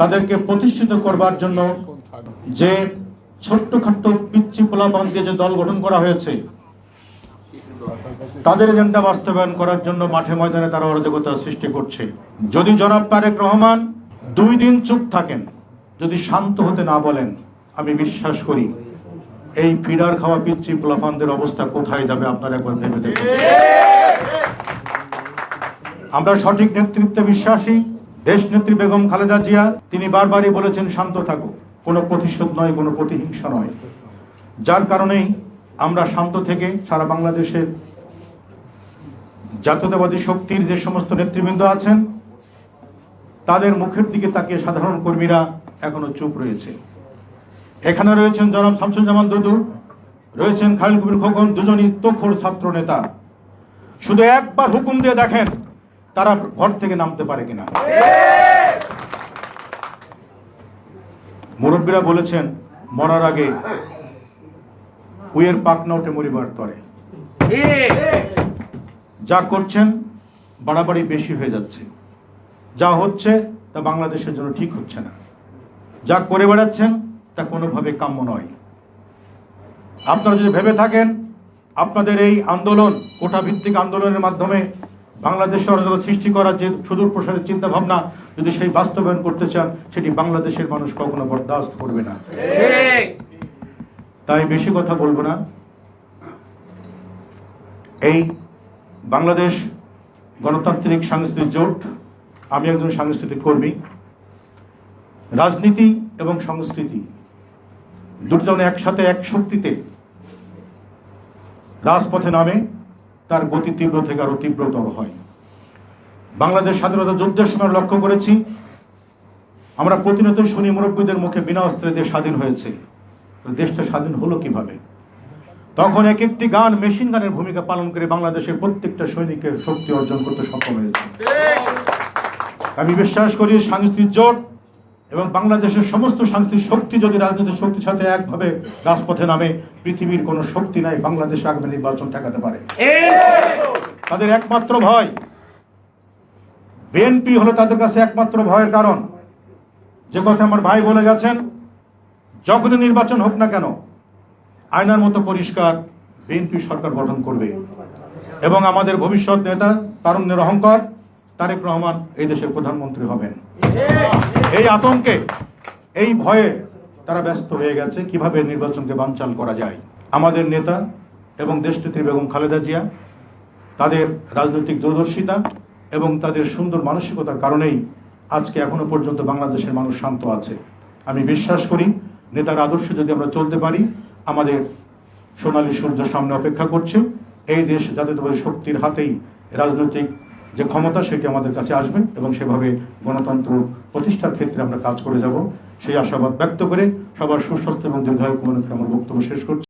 তাদেরকে প্রতিষ্ঠিত করবার জন্য যে ছোট্টখাট্ট পিচ্ছি পোলাপান দিয়ে যে দল গঠন করা হয়েছে, তাদের এজেন্ডা বাস্তবায়ন করার জন্য মাঠে ময়দানে তারা অরাজকতা সৃষ্টি করছে। যদি জনাব তারেক রহমান দুই দিন চুপ থাকেন, যদি শান্ত হতে না বলেন, আমি বিশ্বাস করি এই ফিডার খাওয়া পিচ্ছি পোলাপানদের অবস্থা কোথায় যাবে আপনারা একবার ভেবে দেখুন। আমরা সঠিক নেতৃত্বে বিশ্বাসী দেশ নেত্রী বেগম খালেদা জিয়া, তিনি বারবারই বলেছেন, শান্ত থাকো। কোনো প্রতিশোধ নয়, কোনো প্রতিহিংসা নয়। যার কারণেই আমরা শান্ত থেকে সারা বাংলাদেশের জাতীয়তাবাদী শক্তির যে সমস্ত নেতৃবৃন্দ আছেন, তাদের মুখের দিকে তাকিয়ে সাধারণ কর্মীরা এখনও চুপ রয়েছে। এখানে রয়েছেন জনাব শামসুজ্জামান দুদু, রয়েছেন খালিল কবির খোকন, দুজনই তখর ছাত্র নেতা। শুধু একবার হুকুম দিয়ে দেখেন তারা ঘর থেকে নামতে পারে কিনা? মুরব্বীরা বলেছেন, মরার আগে উইয়ের পাকনা ওঠে মরিবার তরে। যা করছেন বাড়াবাড়ি বেশি হয়ে যাচ্ছে। যা হচ্ছে তা বাংলাদেশের জন্য ঠিক হচ্ছে না। যা করে বেড়াচ্ছেন তা কোনোভাবে কাম্য নয়। আপনারা যদি ভেবে থাকেন, আপনাদের এই আন্দোলন কোটা ভিত্তিক আন্দোলনের মাধ্যমে বাংলাদেশের অরাজকতা সৃষ্টি করার যে সুদূর প্রসারের চিন্তা ভাবনা যদি সেই বাস্তবায়ন করতে চান সেটি বাংলাদেশের মানুষ কখনো বরদাস্ত করবে না। তাই বেশি কথা বলব না। এই বাংলাদেশ গণতান্ত্রিক সাংস্কৃতিক জোট আমি একজন সাংস্কৃতিক কর্মী। রাজনীতি এবং সংস্কৃতি দুটো যেমন একসাথে এক শক্তিতে রাজপথে নামে তার গতি তীব্র থেকে আরও তীব্রতর হয়। বাংলাদেশ স্বাধীনতা যুদ্ধের সময় লক্ষ্য করেছি, আমরা প্রতিনিয়ত শুনি মুরব্বীদের মুখে বিনা অস্ত্রে দেশ স্বাধীন হয়েছে। দেশটা স্বাধীন হলো কীভাবে? তখন এক একটি গান, মেশিন গানের ভূমিকা পালন করে বাংলাদেশের প্রত্যেকটা সৈনিকের শক্তি অর্জন করতে সক্ষম হয়েছে। আমি বিশ্বাস করি, সাংস্কৃতিক জোট এবং বাংলাদেশের সমস্ত সাংস্কৃতিক শক্তি যদি রাজনৈতিক শক্তির সাথে একভাবে রাজপথে নামে, পৃথিবীর কোনো শক্তি নাই, বাংলাদেশে আগামী নির্বাচন ঠেকাতে পারে। তাদের একমাত্র ভয়। বিএনপি হলো তাদের কাছে একমাত্র ভয়ের কারণ। যে কথা আমার ভাই বলে গেছেন, যখনই নির্বাচন হোক না কেন, আয়নার মতো পরিষ্কার বিএনপি সরকার গঠন করবে। এবং আমাদের ভবিষ্যৎ নেতা তারুণ্যের অহংকার তারেক রহমান এই দেশের প্রধানমন্ত্রী হবেন। এই আতঙ্কে এই ভয়ে তারা ব্যস্ত হয়ে গেছে। কীভাবে নির্বাচনকে বানচাল করা যায়? আমাদের নেতা এবং দেশনেত্রী বেগম খালেদা জিয়া তাদের রাজনৈতিক দূরদর্শিতা এবং তাদের সুন্দর মানসিকতার কারণেই আজকে এখনও পর্যন্ত বাংলাদেশের মানুষ শান্ত আছে। আমি বিশ্বাস করি নেতার আদর্শ যদি আমরা চলতে পারি আমাদের সোনালী সূর্য সামনে অপেক্ষা করছে। এই দেশ জাতীয়তাবাদী শক্তির হাতেই রাজনৈতিক যে ক্ষমতা সেটি আমাদের কাছে আসবে এবং সেভাবে গণতন্ত্র প্রতিষ্ঠার ক্ষেত্রে আমরা কাজ করে যাব। সেই আশাবাদ ব্যক্ত করে সবার সুস্বাস্থ্য এবং দীর্ঘায়ু কামনা আমার বক্তব্য শেষ করছি।